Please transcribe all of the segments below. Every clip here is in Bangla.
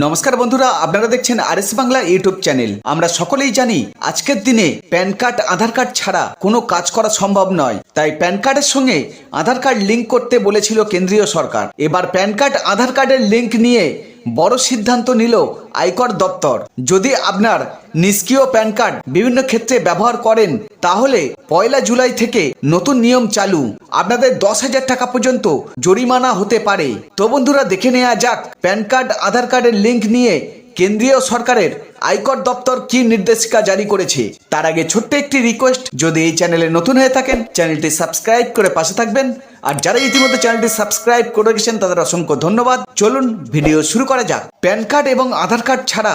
নমস্কার বন্ধুরা, আপনারা দেখছেন R S Bangla YouTube channel. আমরা সকলেই জানি, আজকের দিনে প্যান কার্ড, আধার কার্ড ছাড়া কোনো কাজ করা সম্ভব নয়। তাই প্যান কার্ডের সঙ্গে আধার কার্ড লিঙ্ক করতে বলেছিল কেন্দ্রীয় সরকার। এবার প্যান কার্ড, আধার কার্ডের লিঙ্ক নিয়ে বড় সিদ্ধান্ত নিল আয়কর দপ্তর। যদি আপনার নিষ্ক্রিয় প্যান কার্ড বিভিন্ন ক্ষেত্রে ব্যবহার করেন, তাহলে পয়লা জুলাই থেকে নতুন নিয়ম চালু। আপনাদের দশ হাজার টাকা পর্যন্ত জরিমানা হতে পারে। তো বন্ধুরা, দেখে নেওয়া যাক, প্যান কার্ড, আধার কার্ডের লিঙ্ক নিয়ে কেন্দ্রীয় সরকারের আয়কর দপ্তর কি নির্দেশিকা জারি করেছে? তার আগে ছোট্ট একটি রিকোয়েস্ট যদি এই চ্যানেলে নতুন হয়ে থাকেন, চ্যানেলটি সাবস্ক্রাইব করে পাশে থাকবেন। আর যারা ইতিমধ্যে চ্যানেলটি সাবস্ক্রাইব করে রেখেছেন, তাদের অসংখ্য ধন্যবাদ। চলুন ভিডিও শুরু করা যাক। প্যান কার্ড এবং আধার কার্ড ছাড়া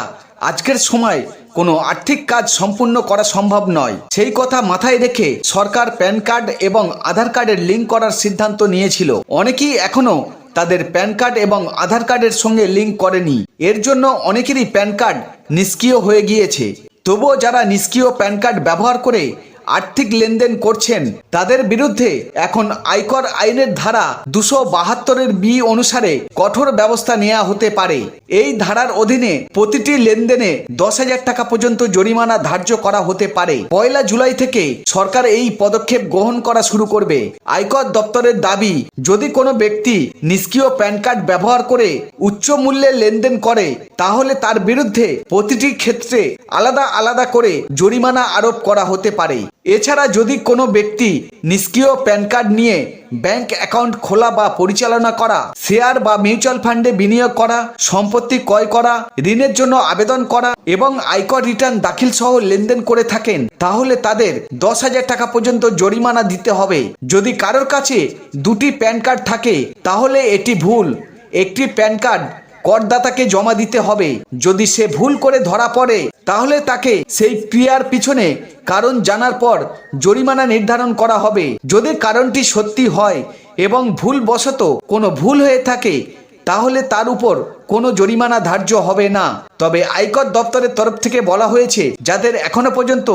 আজকের সময় কোনো আর্থিক কাজ সম্পূর্ণ করা সম্ভব নয়। সেই কথা মাথায় রেখে সরকার প্যান কার্ড এবং আধার কার্ডের লিঙ্ক করার সিদ্ধান্ত নিয়েছিল। অনেকেই এখনও তাদের প্যান কার্ড এবং আধার কার্ডের সঙ্গে লিঙ্ক করেনি। এর জন্য অনেকেরই প্যান কার্ড নিষ্ক্রিয় হয়ে গিয়েছে। তবুও যারা নিষ্ক্রিয় প্যান কার্ড ব্যবহার করে আর্থিক লেনদেন করছেন। তাদের বিরুদ্ধে এখন আয়কর আইনের ধারা দুশো বাহাত্তরের বি অনুসারে কঠোর ব্যবস্থা নেওয়া হতে পারে। এই ধারার অধীনে প্রতিটি লেনদেনে দশ হাজার টাকা পর্যন্ত জরিমানা ধার্য করা হতে পারে। পয়লা জুলাই থেকে সরকার এই পদক্ষেপ গ্রহণ করা শুরু করবে। আয়কর দপ্তরের দাবি, যদি কোনো ব্যক্তি নিষ্ক্রিয় প্যান কার্ড ব্যবহার করে উচ্চ মূল্যে লেনদেন করে, তাহলে তার বিরুদ্ধে প্রতিটি ক্ষেত্রে আলাদা আলাদা করে জরিমানা আরোপ করা হতে পারে। এছাড়া যদি কোনো ব্যক্তি নিষ্ক্রিয় প্যান কার্ড নিয়ে ব্যাংক অ্যাকাউন্ট খোলা বা পরিচালনা করা, শেয়ার বা মিউচুয়াল ফান্ডে বিনিয়োগ করা, সম্পত্তি ক্রয় করা, ঋণের জন্য আবেদন করা এবং আয়কর রিটার্ন দাখিল সহ লেনদেন করে থাকেন, তাহলে তাদের দশ হাজার টাকা পর্যন্ত জরিমানা দিতে হবে। যদি কারোর কাছে দুটি প্যান কার্ড থাকে, তাহলে এটি ভুল। একটি প্যান কার্ড করদাতাকে জমা দিতে হবে। যদি সে ভুল করে ধরা পড়ে, তাহলে তাকে সেই ক্রিয়ার পিছনে কারণ জানার পর জরিমানা নির্ধারণ করা হবে। যদি কারণটি সত্যি হয় এবং ভুলবশত কোনো ভুল হয়ে থাকে, তাহলে তার উপর কোনো জরিমানা ধার্য হবে না। তবে আয়কর দপ্তরের তরফ থেকে বলা হয়েছে, যাদের এখনও পর্যন্ত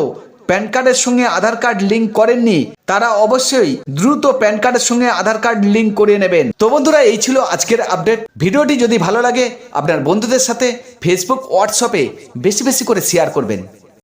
প্যান কার্ডের সঙ্গে আধার কার্ড লিঙ্ক করেননি, তারা অবশ্যই দ্রুত প্যান কার্ডের সঙ্গে আধার কার্ড লিঙ্ক করিয়ে নেবেন। তো বন্ধুরা, এই ছিল আজকের আপডেট। ভিডিওটি যদি ভালো লাগে, আপনার বন্ধুদের সাথে ফেসবুক হোয়াটসঅ্যাপে বেশি বেশি করে শেয়ার করবেন।